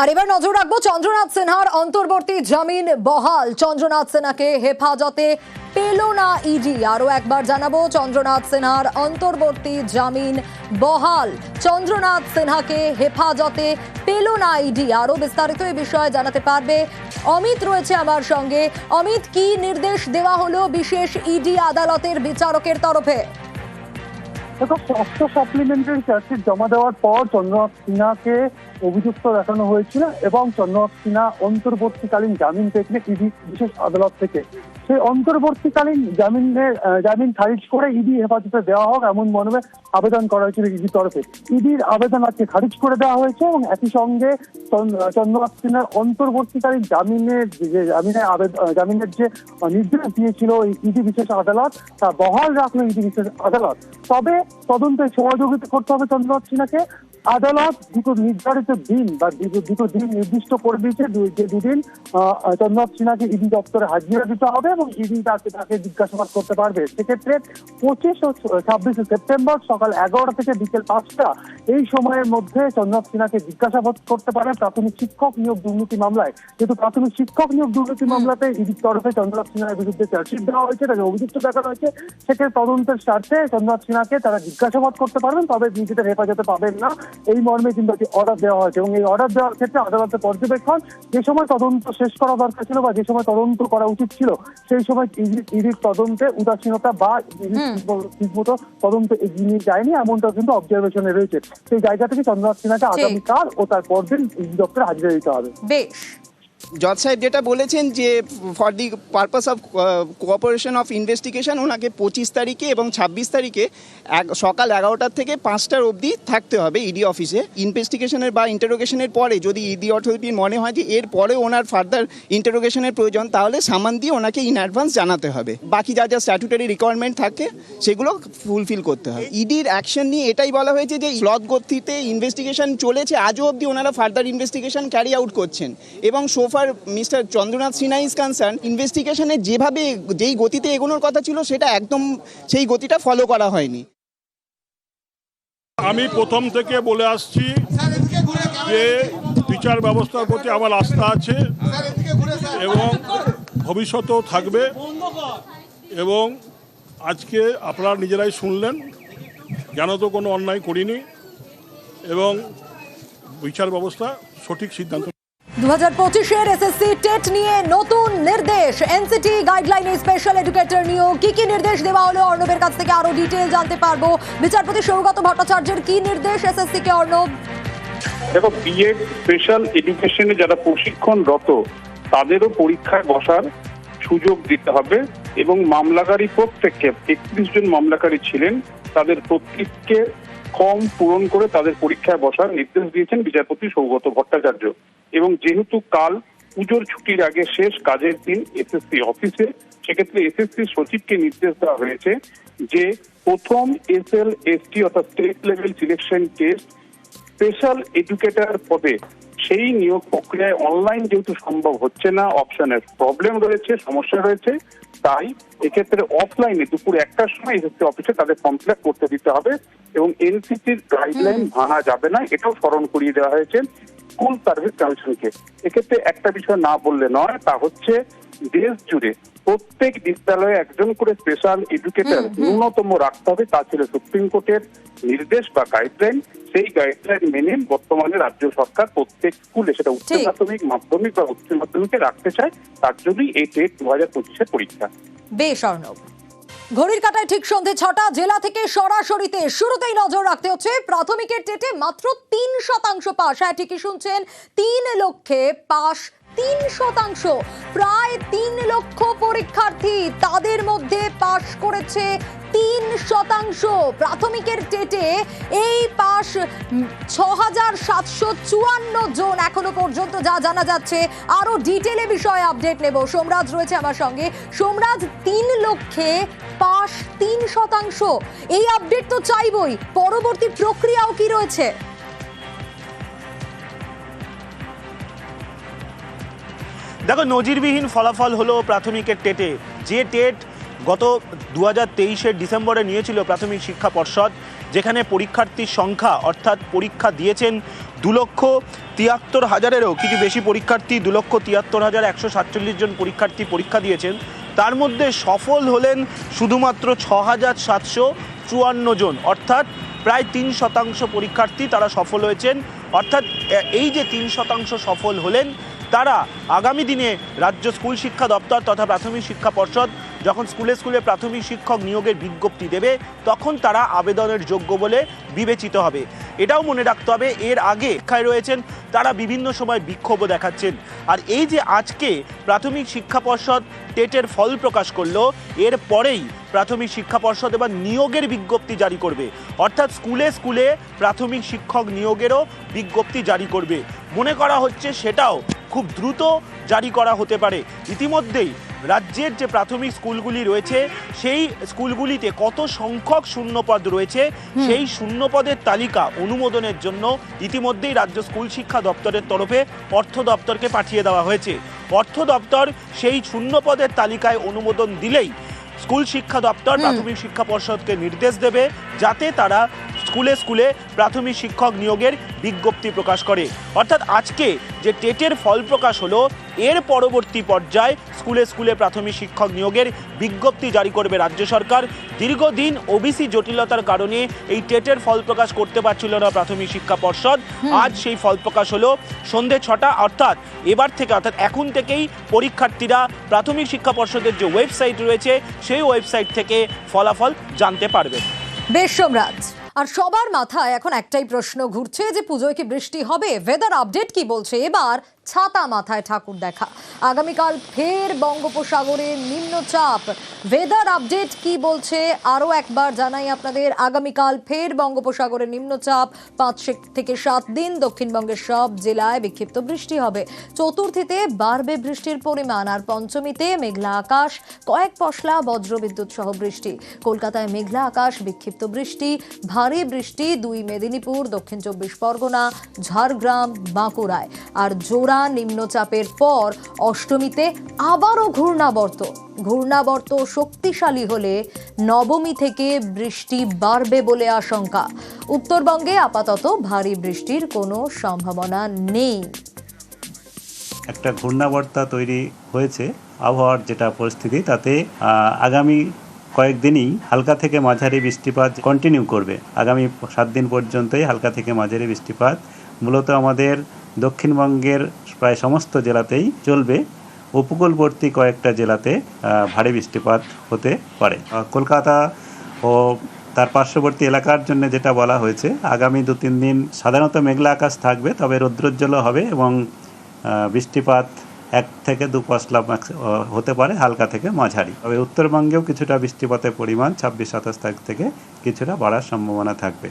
আর এবার নজর রাখব চন্দ্রনাথ সিনহার অন্তর্বর্তী জামিন বহাল। চন্দ্রনাথ সিনহাকে হেফাজতে পেল না ইডি। আরও একবার জানাব, চন্দ্রনাথ সিনহার অন্তর্বর্তী জামিন বহাল। চন্দ্রনাথ সিনহাকে হেফাজতে পেল না ইডি। আরও বিস্তারিত এই বিষয়ে জানাতে পারবে অমিত রয়েছে আমার সঙ্গে। অমিত, কি নির্দেশ দেওয়া হলো বিশেষ ইডি আদালতের বিচারকের তরফে? দেখো ষষ্ঠ সাপ্লিমেন্টারি চার্জশিট জমা দেওয়ার পর চন্দ্রনাথ সিনহাকে অভিযুক্ত দেখানো হয়েছিল এবং চন্দ্রনাথ সিনহা অন্তর্বর্তীকালীন জামিন পেয়েছিলেন ইডি বিশেষ আদালত থেকে। সেই অন্তর্বর্তীকালীন জামিনের জামিন খারিজ করে ইডি হেফাজতে দেওয়া হোক এমন মর্মে আবেদন করা হয়েছিল ইডির তরফে। ইডির আবেদন আজকে খারিজ করে দেওয়া হয়েছে এবং একই সঙ্গে চন্দ্র- চন্দ্রনাথ সিনহার অন্তর্বর্তীকালীন জামিনের যে জামিনের আবেদন জামিনের যে নির্দেশ দিয়েছিল ইডি বিশেষ আদালত, তা বহাল রাখল ইডি বিশেষ আদালত। তবে তদন্তে সহযোগিতা করতে হবে চন্দ্রনাথ সিনহাকে। আদালত দুটো নির্ধারিত দিন বা দুটো- দিন নির্দিষ্ট করে দিয়েছে যে দুদিন চন্দ্রনাথ সিনহাকে ইডি দপ্তরে হাজিরা দিতে হবে এবং ইডি তাকে তাকে জিজ্ঞাসাবাদ করতে পারবে। সেক্ষেত্রে পঁচিশ ও ছাব্বিশে সেপ্টেম্বর সকাল এগারোটা থেকে বিকেল পাঁচটা, এই সময়ের মধ্যে চন্দ্রনাথ সিনহাকে জিজ্ঞাসাবাদ করতে পারে প্রাথমিক শিক্ষক নিয়োগ দুর্নীতি মামলায়। যেহেতু প্রাথমিক শিক্ষক নিয়োগ দুর্নীতি মামলাতে ইডির তরফে চন্দ্রনাথ সিনহার বিরুদ্ধে চার্জশিট দেওয়া হয়েছে, তাকে অভিযুক্ত দেখানো হয়েছে। সেক্ষেত্রে তদন্তের স্বার্থে চন্দ্রনাথ সিনহাকে তারা জিজ্ঞাসাবাদ করতে পারবেন, তবে নিজেদের হেফাজতে পাবেন না। এই মর্মে কিন্তু একটি অর্ডার দেওয়া হয়েছে এবং এই অর্ডার দেওয়ার ক্ষেত্রে আদালতের পর্যবেক্ষণ যে সময় তদন্ত শেষ করা দরকার ছিল বা যে সময় তদন্ত করা উচিত ছিল সেই সময় ইডি- ইডির তদন্তে উদাসীনতা বা ঠিকমতো তদন্ত এগিয়ে নিয়ে যায়নি এমনটা কিন্তু অবজারভেশনে রয়েছে। সেই জায়গা থেকে চন্দ্রনাথ সিনহাকে আগামীকাল ও তার পরদিন ইডি দপ্তরে হাজিরা দিতে হবে। বেশ। জজ সাহেব যেটা বলেছেন যে for the purpose of cooperation of investigation ওনাকে পঁচিশ তারিখে এবং ছাব্বিশ তারিখে এক, সকাল এগারোটার থেকে পাঁচটার অবধি থাকতে হবে ইডি অফিসে ইনভেস্টিগেশনের বা ইন্টারোগেশনের পরে যদি ইডি অথরিটির মনে হয় যে এর পরে ওনার ফার্দার ইন্টারোগেশনের প্রয়োজন, তাহলে সামান দিয়ে ওনাকে ইন অ্যাডভান্স জানাতে হবে। বাকি যা যা স্ট্যাটুটারি রিকোয়ারমেন্ট থাকে, সেগুলো ফুলফিল করতে হবে। ইডির অ্যাকশন নিয়ে এটাই বলা হয়েছে যে স্লথ গতিতে ইনভেস্টিগেশন চলেছে, আজও অবধি ওনারা ফার্দার ইনভেস্টিগেশন ক্যারি আউট করছেন। এবং so far mister Chandranath Sinha is concern ইনভেস্টিগেশনে যেভাবে যেই গতিতে এগোনোর কথা ছিল, সেটা একদম সেই গতিটা ফলো করা হয়নি। আমি প্রথম থেকে বলে আসছি যে বিচার ব্যবস্থার প্রতি আমার আস্থা আছে এবং ভবিষ্যতেও থাকবে এবং আজকে আপনারা নিজেরাই শুনলেন কেন তো কোনো অন্যায় করিনি এবং বিচার ব্যবস্থা সঠিক সিদ্ধান্ত দু হাজার পঁচিশের এসএসসি টেট নিয়ে নতুন নির্দেশ। এনসিটি গাইডলাইনে স্পেশাল এডুকেটর নিয়োগ। কি কি নির্দেশ দেওয়া হলো অর্ণবের কাছ থেকে আরও ডিটেল জানতে পারব। বিচারপতি সৌগত ভট্টাচার্যের কি নির্দেশ এসএসসি কে, অর্ণব? দেখো বিএড স্পেশাল এডুকেশনে যারা প্রশিক্ষণরত, তাদেরও পরীক্ষায় বসার সুযোগ দিতে হবে এবং মামলাকারী প্রত্যেককে, একত্রিশ জন মামলাকারী ছিলেন, তাদের প্রত্যেককে ফর্ম পূরণ করে তাদের পরীক্ষায় বসার নির্দেশ দিয়েছেন বিচারপতি সৌগত ভট্টাচার্য। এবং যেহেতু কাল পুজোর ছুটির আগে শেষ কাজের দিন এসএসসি অফিসে সেক্ষেত্রে এসএসসি সচিবকে নির্দেশ দেওয়া হয়েছে যে প্রথম এস এল এসটি অর্থাৎ state level selection test special educator পদে সেই নিয়োগ প্রক্রিয়ায় অনলাইন যেহেতু সম্ভব হচ্ছে না অপশনের প্রবলেম রয়েছে সমস্যা রয়েছে তাই এক্ষেত্রে অফলাইনে দুপুর একটার সময় এসএসসি অফিসে তাদের ফর্ম ফিল করতে দিতে হবে এবং এনসিসির গাইডলাইন ভাঙা যাবে না এটাও স্মরণ করিয়ে দেওয়া হয়েছে। স্কুল সার্ভিস কমিশনকে এক্ষেত্রে একটা বিষয় না বললে নয় তা হচ্ছে দেশ জুড়ে প্রত্যেক বিদ্যালয়ে একজন করে স্পেশাল এডুকেটর ন্যূনতম রাখতে হবে তা ছিল সুপ্রিম কোর্টের নির্দেশ বা গাইডলাইন সেই গাইডলাইন মেনে বর্তমানে রাজ্য সরকার প্রত্যেক স্কুলে সেটা উচ্চ। প্রাথমিক মাধ্যমিক বা উচ্চ মাধ্যমিকে রাখতে চায় তার জন্যই এই টেট দু হাজার পঁচিশের পরীক্ষা। বেশ অর্ণব। ঘড়ির কাটায় ঠিক সন্ধে ছটা, জেলা থেকে সরাসরিতে শুরুতেই নজর রাখতে হচ্ছে। প্রাথমিকের টেটে মাত্র তিন শতাংশ পাস হ্যাঁ ঠিকই শুনছেন, তিন লক্ষে পাস তিন শতাংশ। প্রায় তিন লক্ষ পরীক্ষার্থী তাদের মধ্যে পাশ করেছে তিন শতাংশ। প্রাথমিকের টেটে এই পাশ ছ হাজার সাতশো চুয়ান্ন জন এখনও পর্যন্ত, যা জানা যাচ্ছে। আরও ডিটেলে বিষয়ে আপডেট নেব। সোমরাজ রয়েছে আমার সঙ্গে। সোমরাজ, তিন লক্ষে পাশ তিন শতাংশ। এই আপডেট তো চাইবই। পরবর্তী প্রক্রিয়াও কি রয়েছে? দেখো, নজিরবিহীন ফলাফল হলো প্রাথমিকের টেটে। যে টেট গত দু হাজার ডিসেম্বরে নিয়েছিল প্রাথমিক শিক্ষা পর্ষদ, যেখানে পরীক্ষার্থীর সংখ্যা, অর্থাৎ পরীক্ষা দিয়েছেন দু লক্ষ তিয়াত্তর হাজারেরও, কিছু বেশি পরীক্ষার্থী দু লক্ষ তিয়াত্তর হাজার একশো সাতচল্লিশ জন পরীক্ষার্থী পরীক্ষা দিয়েছেন। তার মধ্যে সফল হলেন শুধুমাত্র ছ হাজার সাতশো চুয়ান্ন জন। অর্থাৎ প্রায় তিন শতাংশ পরীক্ষার্থী তারা সফল হয়েছেন। অর্থাৎ এই যে তিন শতাংশ সফল হলেন, তারা আগামী দিনে রাজ্য স্কুল শিক্ষা দপ্তর তথা প্রাথমিক শিক্ষা পর্ষদ যখন স্কুলে স্কুলে প্রাথমিক শিক্ষক নিয়োগের বিজ্ঞপ্তি দেবে, তখন তারা আবেদনের যোগ্য বলে বিবেচিত হবে। এটাও মনে রাখতে হবে, এর আগে শিক্ষায় রয়েছেন, তারা বিভিন্ন সময় বিক্ষোভও দেখাচ্ছেন। আর এই যে আজকে প্রাথমিক শিক্ষা পর্ষদ টেটের ফল প্রকাশ করল, এর পরেই প্রাথমিক শিক্ষা পর্ষদ এবার নিয়োগের বিজ্ঞপ্তি জারি করবে। অর্থাৎ স্কুলে স্কুলে প্রাথমিক শিক্ষক নিয়োগেরও বিজ্ঞপ্তি জারি করবে। মনে করা হচ্ছে সেটাও খুব দ্রুত জারি করা হতে পারে। ইতিমধ্যেই রাজ্যের যে প্রাথমিক স্কুলগুলি রয়েছে সেই স্কুলগুলিতে কত সংখ্যক শূন্যপদ রয়েছে সেই শূন্যপদের তালিকা অনুমোদনের জন্য ইতিমধ্যেই রাজ্য স্কুল শিক্ষা দপ্তরের তরফে অর্থ দপ্তরকে পাঠিয়ে দেওয়া হয়েছে। অর্থ দপ্তর সেই শূন্যপদের তালিকায় অনুমোদন দিলেই স্কুল শিক্ষা দপ্তর প্রাথমিক শিক্ষা পর্ষদকে নির্দেশ দেবে যাতে তারা স্কুলে স্কুলে প্রাথমিক শিক্ষক নিয়োগের বিজ্ঞপ্তি প্রকাশ করে। অর্থাৎ আজকে যে টেটের ফল প্রকাশ হলো এর পরবর্তী পর্যায়ে স্কুলে স্কুলে প্রাথমিক শিক্ষক নিয়োগের বিজ্ঞপ্তি জারি করবে রাজ্য সরকার। দীর্ঘদিন ওবিসি জটিলতার কারণে এই টেটের ফল প্রকাশ করতে পারছিল না প্রাথমিক শিক্ষা পর্ষদ। আজ সেই ফল প্রকাশ হলো সন্ধে ছটা অর্থাৎ এবার থেকে অর্থাৎ এখন থেকেই পরীক্ষার্থীরা প্রাথমিক শিক্ষা পর্ষদের যে ওয়েবসাইট রয়েছে সেই ওয়েবসাইট থেকে ফলাফল জানতে পারবে। বেশ সোমরাজ। আর সবার মাথায় এখন একটাই প্রশ্ন ঘুরছে যে পুজোয় কি বৃষ্টি হবে? ওয়েদার আপডেট কি বলছে? এবার ছাতা মাথায় ঠাকুর দেখা। আগামীকাল ফের বঙ্গোপসাগরে নিম্নচাপ। ওয়েদার আপডেট কি বলছে? আরও একবার জানাই আপনাদের। আগামীকাল ফের বঙ্গোপসাগরে নিম্নচাপ। পাঁচ থেকে সাত দিন দক্ষিণবঙ্গের সব জেলায় বিক্ষিপ্ত বৃষ্টি হবে। চতুর্থীতে বাড়বে বৃষ্টির পরিমাণ। আর পঞ্চমীতে মেঘলা আকাশ। কয়েক পশলা বজ্রবিদ্যুৎ সহ বৃষ্টি। কলকাতায় মেঘলা আকাশ, বিক্ষিপ্ত বৃষ্টি, ভারী বৃষ্টি দুই মেদিনীপুর, দক্ষিণ চব্বিশ পরগনা, ঝাড়গ্রাম, বাঁকুড়ায়। আর জোড়া নিম্নচাপের পর অষ্টমীতে আবারও ঘূর্ণাবর্ত। ঘূর্ণাবর্ত শক্তিশালী হলে নবমী থেকে বৃষ্টি বাড়বে বলে আশঙ্কা। উত্তরবঙ্গে আপাতত ভারী বৃষ্টির কোনো সম্ভাবনা নেই। একটা ঘূর্ণাবর্তা তৈরি হয়েছে আবহাওয়ার যেটা পরিস্থিতি, তাতে আগামী কয়েকদিনই হালকা থেকে মাঝারি বৃষ্টিপাত কন্টিনিউ করবে। আগামী সাত দিন পর্যন্তই হালকা থেকে মাঝারি বৃষ্টিপাত। মূলত আমাদের দক্ষিণবঙ্গের প্রায় সমস্ত জেলাতেই চলবে। উপকূলবর্তী কয়েকটা জেলাতে ভারী বৃষ্টিপাত হতে পারে। কলকাতা ও তার পার্শ্ববর্তী এলাকার জন্য যেটা বলা হয়েছে, আগামী দু তিন দিন সাধারণত মেঘলা আকাশ থাকবে, তবে রৌদ্রোজ্জ্বলও হবে এবং বৃষ্টিপাত এক থেকে দু পশলা হতে পারে, হালকা থেকে মাঝারি। তবে উত্তরবঙ্গেও কিছুটা বৃষ্টিপাতের পরিমাণ ছাব্বিশ সাতাশ তারিখ থেকে কিছুটা বাড়ার সম্ভাবনা থাকবে।